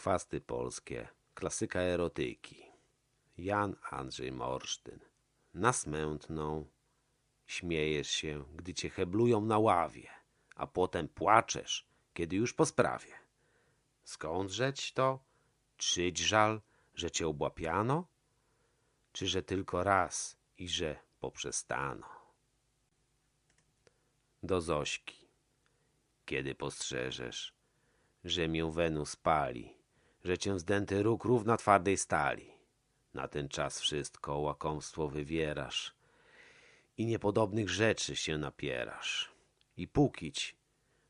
Chwasty polskie, klasyka erotyki. Jan Andrzej Morsztyn. Na smętną śmiejesz się, gdy cię heblują na ławie, a potem płaczesz, kiedy już po sprawie. Skądżeć to? Czyć żal, że cię obłapiano? Czy że tylko raz i że poprzestano? Do Zośki. Kiedy postrzeżesz, że mię Wenus pali, że cię zdęty róg równa twardej stali. Na ten czas wszystko łakomstwo wywierasz i niepodobnych rzeczy się napierasz. I pókić,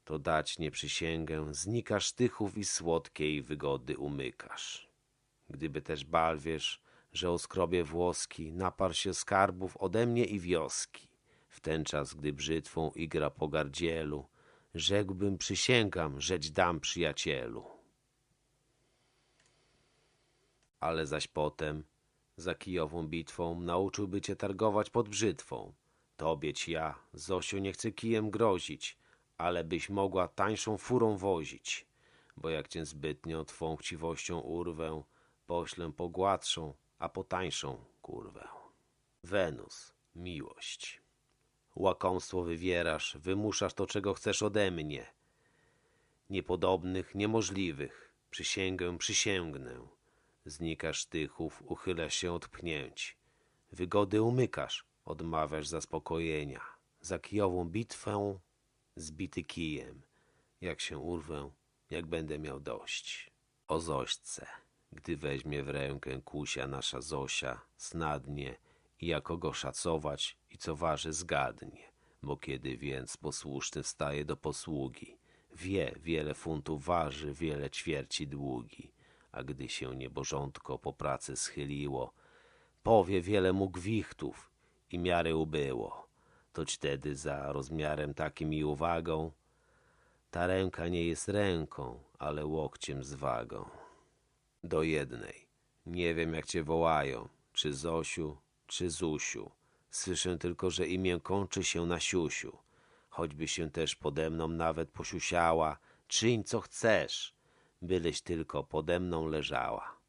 to dać nie przysięgę, znikasz tychów i słodkiej wygody umykasz. Gdyby też bal wiesz, że o skrobie włoski naparł się skarbów ode mnie i wioski. W ten czas, gdy brzytwą igra po gardzielu, rzekłbym przysięgam, żeć dam przyjacielu. Ale zaś potem, za kijową bitwą, nauczyłby cię targować pod brzytwą. Tobie ci ja, Zosiu, nie chcę kijem grozić, ale byś mogła tańszą furą wozić. Bo jak cię zbytnio twą chciwością urwę, poślę po gładszą, a po tańszą kurwę. Wenus, miłość. Łakomstwo wywierasz, wymuszasz to, czego chcesz ode mnie. Niepodobnych, niemożliwych, przysięgę, przysięgnę. Znikasz tychów, uchylasz się od pchnięć. Wygody umykasz, odmawiasz zaspokojenia. Za kijową bitwę zbity kijem. Jak się urwę, jak będę miał dość. O Zośce, gdy weźmie w rękę kusia nasza Zosia, snadnie i jako go szacować i co waży zgadnie. Bo kiedy więc posłuszny staje do posługi, wie, wiele funtów waży, wiele ćwierci długi. A gdy się niebożątko po pracy schyliło, powie wiele mu gwichtów i miary ubyło. Toć wtedy za rozmiarem takim i uwagą, ta ręka nie jest ręką, ale łokciem z wagą. Do jednej. Nie wiem jak cię wołają, czy Zosiu, czy Zusiu. Słyszę tylko, że imię kończy się na siusiu. Choćby się też pode mną nawet posiusiała, czyń co chcesz, byleś tylko pode mną leżała.